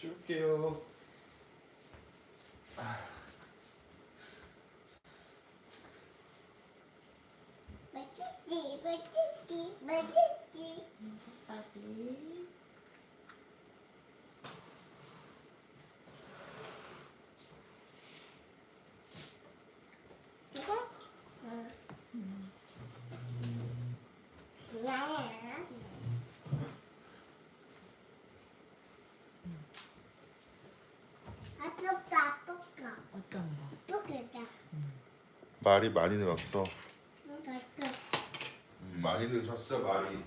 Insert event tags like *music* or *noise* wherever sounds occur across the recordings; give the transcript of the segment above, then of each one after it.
Surtio. Batiti, batiti, batiti. 말이 많이 늘었어. 음, 많이 늘었어 말이.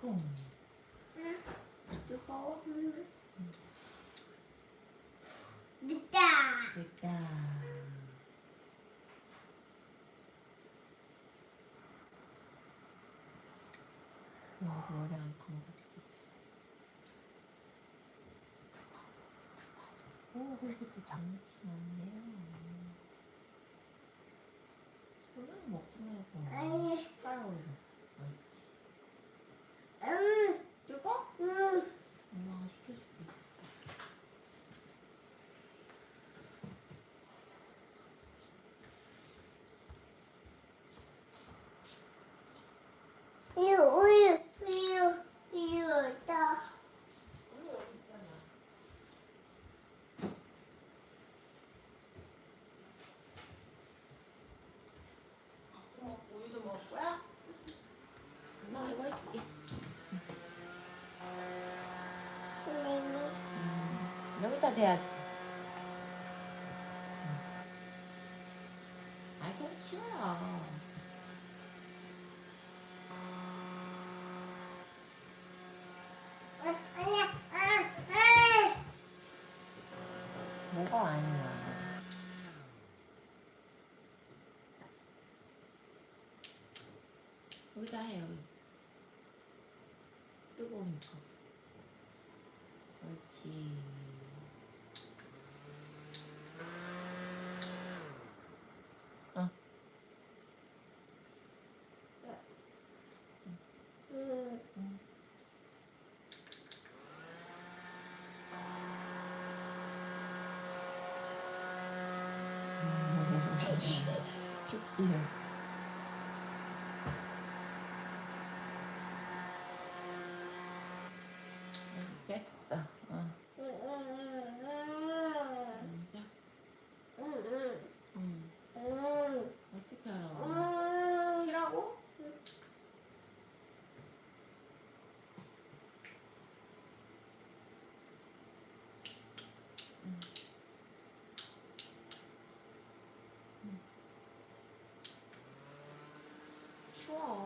꽁. 소리가 돼야지. 아이, 소리 치워요. 뭐가 아니야. strong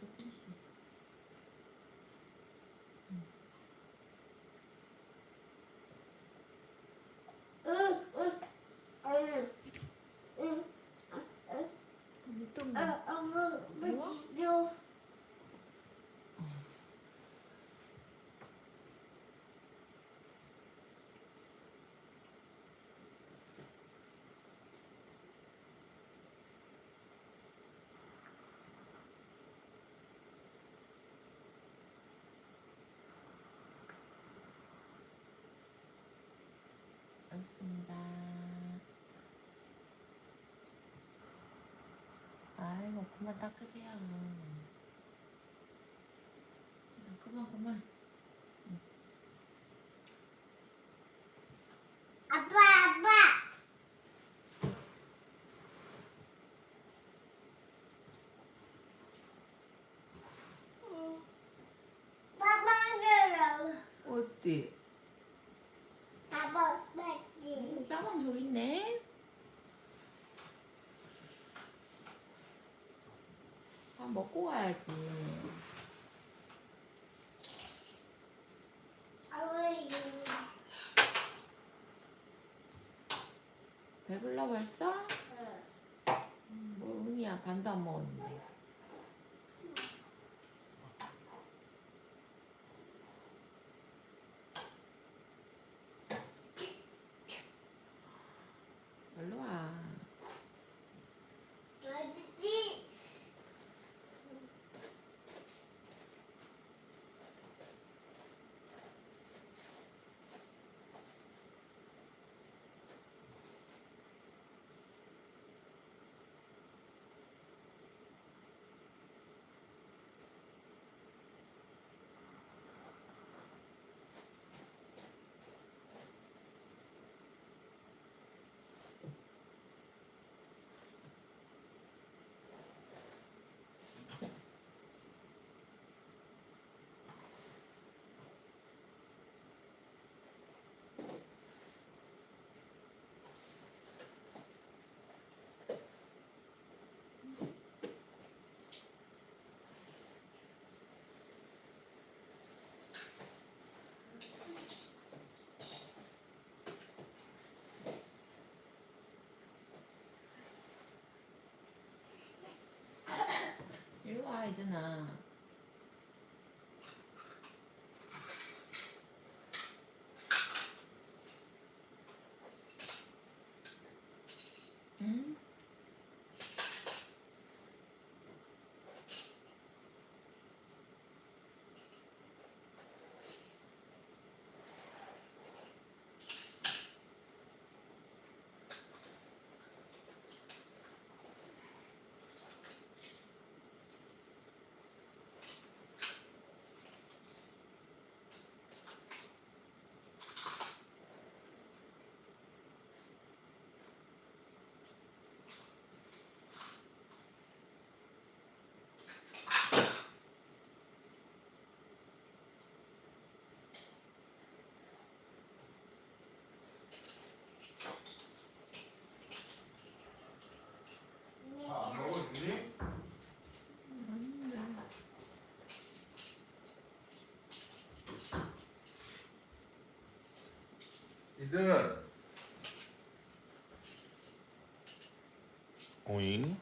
닦으세요. 그만 그만. 아빠 아빠. 빠방으로 어디? 밥 먹고 가야지. 배불러 벌써? 음, 뭘 의미야 반도 안 먹었는데. 일로 와. 어디지? 일로 이든 오잉.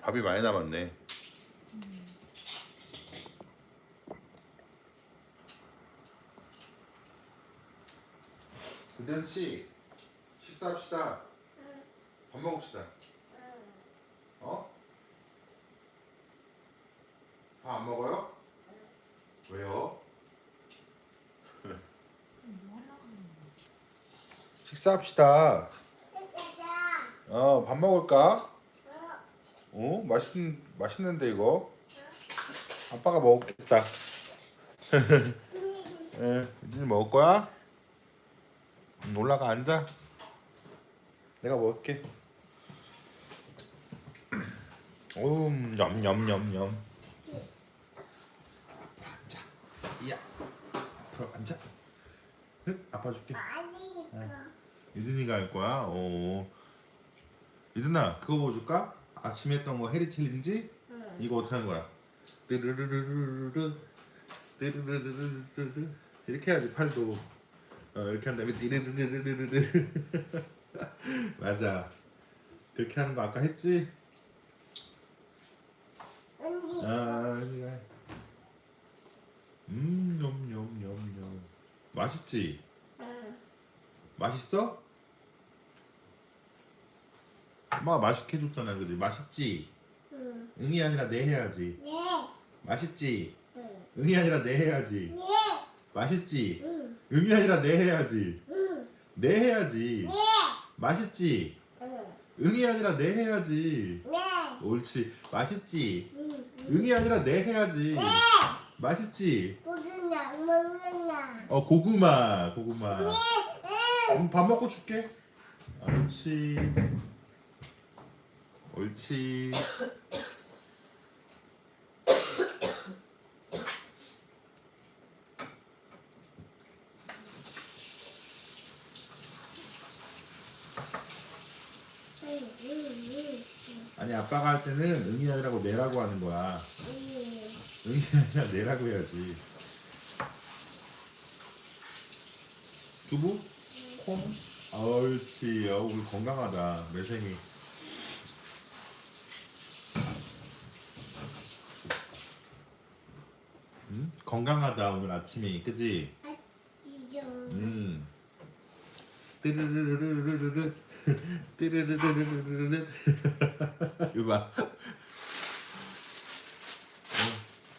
밥이 많이 남았네. 이든 씨 식사합시다. 밥 먹읍시다 어? 밥 안 먹어요? 왜요? 뭐 하려고 그러는 식사합시다. 어, 밥 먹을까? 어. 어, 맛있는 맛있는데 이거. 아빠가 먹겠다. *laughs* 예, 이제 먹을 거야? 음, 올라가 앉아. 내가 먹을게. *clears throat* 오, 냠냠냠냠. 앉아. 야, 앞으로 앉아. 응? 아빠 줄게. 많이 있어. 이든이가 할 거야. 오. 이든아, 그거 보여줄까? 아침에 했던 거 해리 챌린지? 응. 이거 어떻게 하는 거야? 띠르르르르르 띠르르르르르 이렇게 해야지 팔도. 어, 이렇게 한 다음에 띠르르르르르 *laughs* 맞아. 그렇게 하는 거 아까 했지? 언니. 아. 음, 냠냠냠냠. 맛있지? 응. 맛있어? 엄마가 맛있게 해줬잖아, 그지? 맛있지? 응. 응이 아니라 네 해야지. 네. 맛있지? 응. 응이 아니라 네 해야지. 네. 맛있지? 응. 응이 아니라 네 해야지. 응. 네 해야지. 네. 맛있지? 응. 응이 아니라 네 해야지. 네. 옳지. 맛있지. 응, 응. 응이 아니라 네 해야지. 네. 맛있지. 무슨 약 먹느냐? 어 고구마 고구마. 네. 음, 밥 먹고 줄게. 옳지. 옳지. 아니 아빠가 할 때는 응이 아니라고 내라고 하는 거야. 응. 응이 아니라 내라고 해야지. 두부? 콩? 옳지. 어, 우리 건강하다. 매생이. 응? 건강하다 오늘 아침이 그지? 아지죠. 음. 띠르르르르르르 띠르르르르르르 *laughs* *laughs* 이거 봐.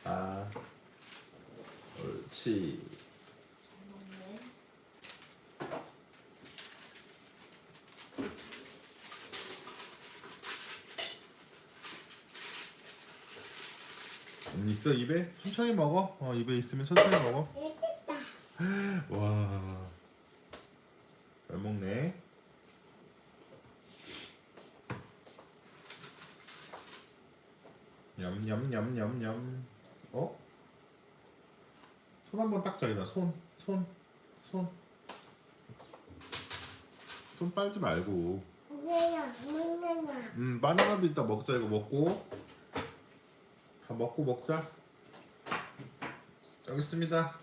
어, 아. 옳지. 있어 입에? 천천히 먹어. 어 입에 있으면 천천히 먹어. 예, 됐다. 와. 잘 먹네. 냠냠냠냠냠. 어? 손 한번 닦자 이나 손, 손, 손. 손 빨지 말고. 이제 먹느냐? 음, 바나나도 이따 먹자 이거 먹고. 다 먹고 먹자. 여기 있습니다.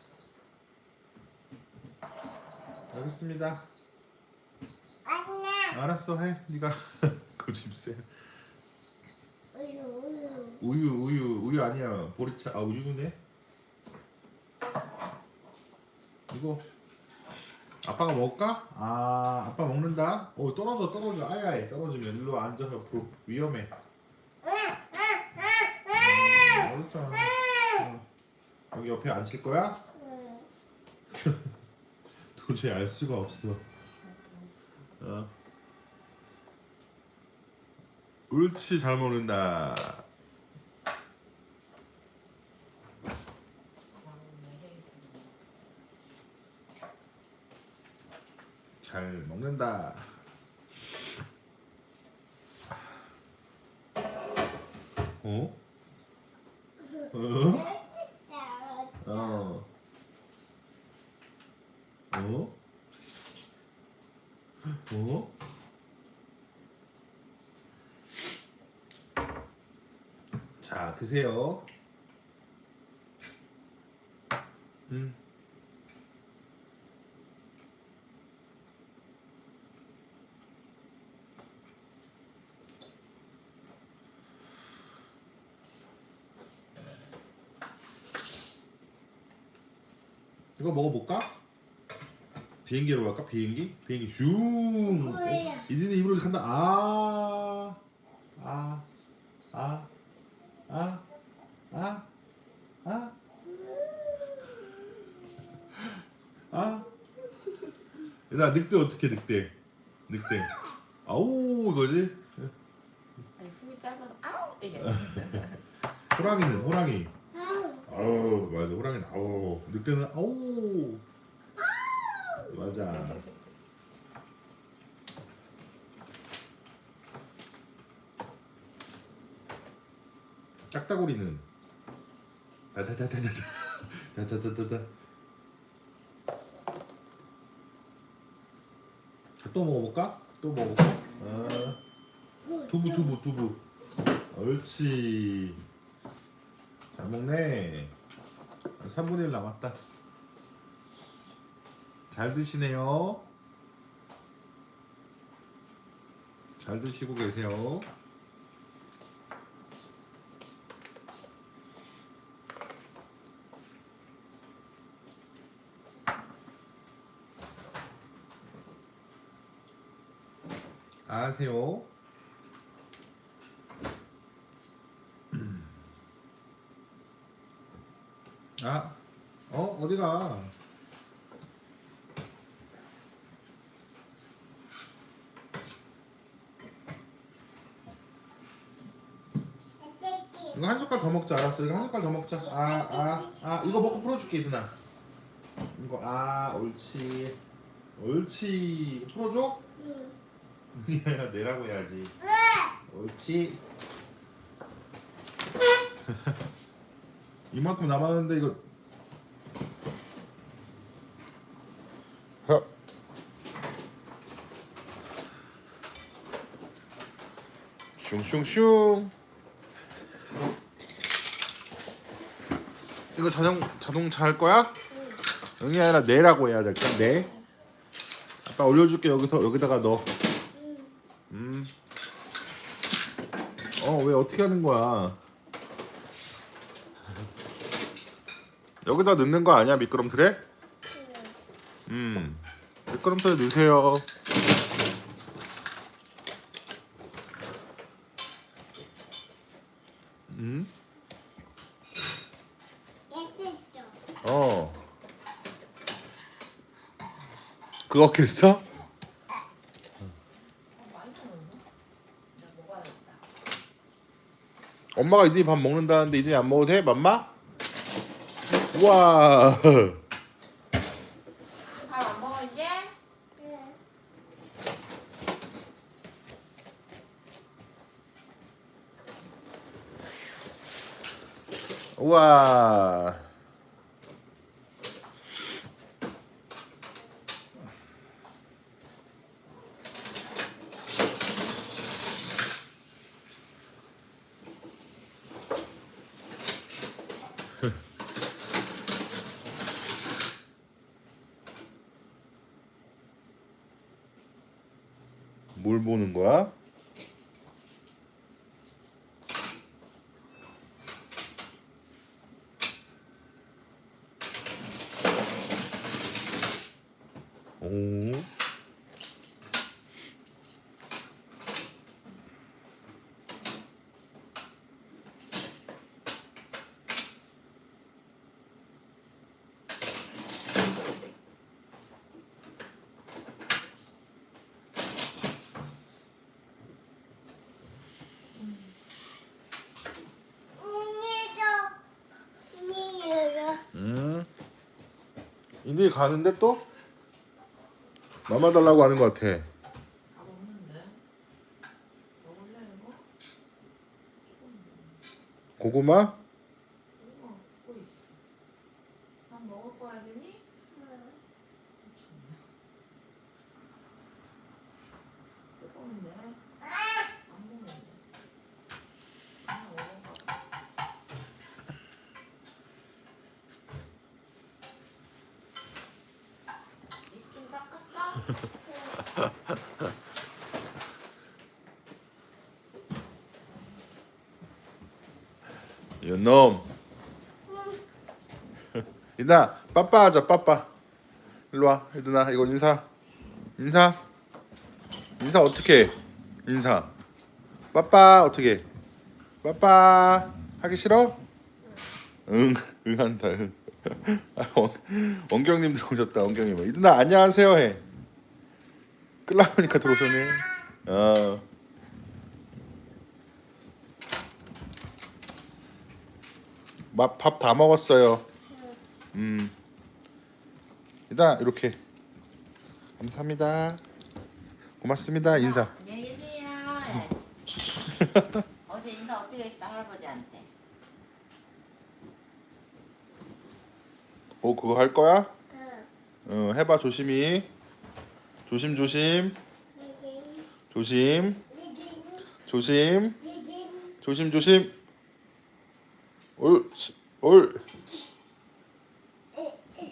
여기 있습니다. 아니야. 알았어 해 네가 *laughs* 고집세 우유, 우유. 우유 우유 우유 아니야 보리차 아 우유네 이거 아빠가 먹을까? 아 아빠 먹는다 어 떨어져 떨어져 아야에 떨어지면 일로 앉아서 그 위험해 어딨잖아 어. 여기 옆에 앉힐 거야? 응. *laughs* 도저히 알 수가 없어 어. 옳지 잘 먹는다. 잘 먹는다. 어? 어? 어. 어? 어? 자, 드세요. 음. 이거 먹어볼까? 비행기로 갈까? 비행기? 비행기 슝! 뭐야? 이드는 입으로 간다. 아, 아, 아, 아, 아, 아, 아. 얘들아 늑대 어떻게 늑대? 늑대. 아우 이거지? 아니 숨이 짧아서 아우 이게. 호랑이는 호랑이. 아우. 맞아. 호랑이는 아우. 늑대는 아우. 맞아. 짝다구리는. 다다다다다 자, 또 먹어볼까? 또 먹어볼까? 아, 두부 두부 두부. 옳지 잘 먹네. 3분의 1 남았다. 잘 드시네요. 잘 드시고 계세요. 아세요 아, 어? 어디가? 이거 한 숟갈 더 먹자, 알았어. 이거 한 숟갈 더 먹자. 아, 아, 아, 이거 먹고 풀어줄게, 이든아. 이거, 아, 옳지. 옳지. 풀어줘? 응. *laughs* 내라고 해야지. 왜? 옳지. 이만큼 남았는데 이거 야. 슝슝슝 이거 자동 자동차 할 거야? 응이 아니라 내라고 해야 될까? 내 아빠 올려줄게 여기서 여기다가 넣어 음. 어, 왜 어떻게 하는 거야? 여기다 넣는 거 아니야, 미끄럼틀에? 음. 미끄럼틀에 넣으세요. 음? 어. 그거 겠어? 어, 먹어야겠다. 엄마가 이들이 밥 먹는다는데 이들이 안 먹어도 돼? 맘마? 우와. 밥 안 먹어 이제? 응. 우와. 뭘 보는 거야? 오. 니도 니르. 음. 이제 가는데 또? 마마 달라고 하는 것 같아. 고구마? 이거 먹고 있어. 밥 먹을 거야 되니? 뜨거운데. 안 먹는데. 아 먹어봐. 입 좀 닦았어? *laughs* 이놈. *laughs* 이나 빠빠 하자 빠빠. 일로 와 이들아 이거 인사. 인사. 인사 어떻게? 해? 인사. 빠빠 어떻게? 해? 빠빠 하기 싫어? 응, 응 한다. 응. *laughs* 아, 원, 원경님 들어오셨다. 원경님. 이들아 안녕하세요 해. 끌라오니까 들어오셨네. 어. 밥 다 먹었어요. 음. 일단 이렇게 감사합니다. 고맙습니다. 인사. 안녕히 계세요. *laughs* 어제 인사 어떻게 했어 할아버지한테? 오 그거 할 거야? 응. 어, 해봐 조심히. 조심 조심. 조심. 조심. 조심 조심. 옳지 옳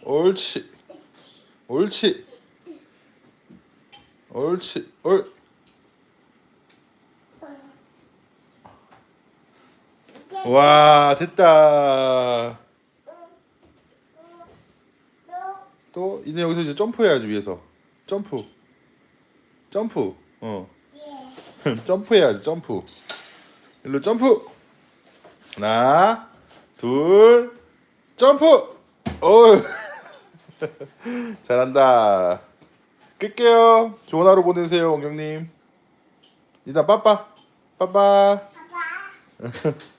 옳지 옳지 옳지 옳. 와 됐다. 너. 또 이제 여기서 이제 점프해야지 위에서 점프. 점프. 어. 예. *laughs* 점프해야지 점프. 일로 점프. 하나 둘 점프. 어 *laughs* 잘한다. 끌게요. 좋은 하루 보내세요 원경님. 이따 빠빠. 빠빠. 아빠. *laughs*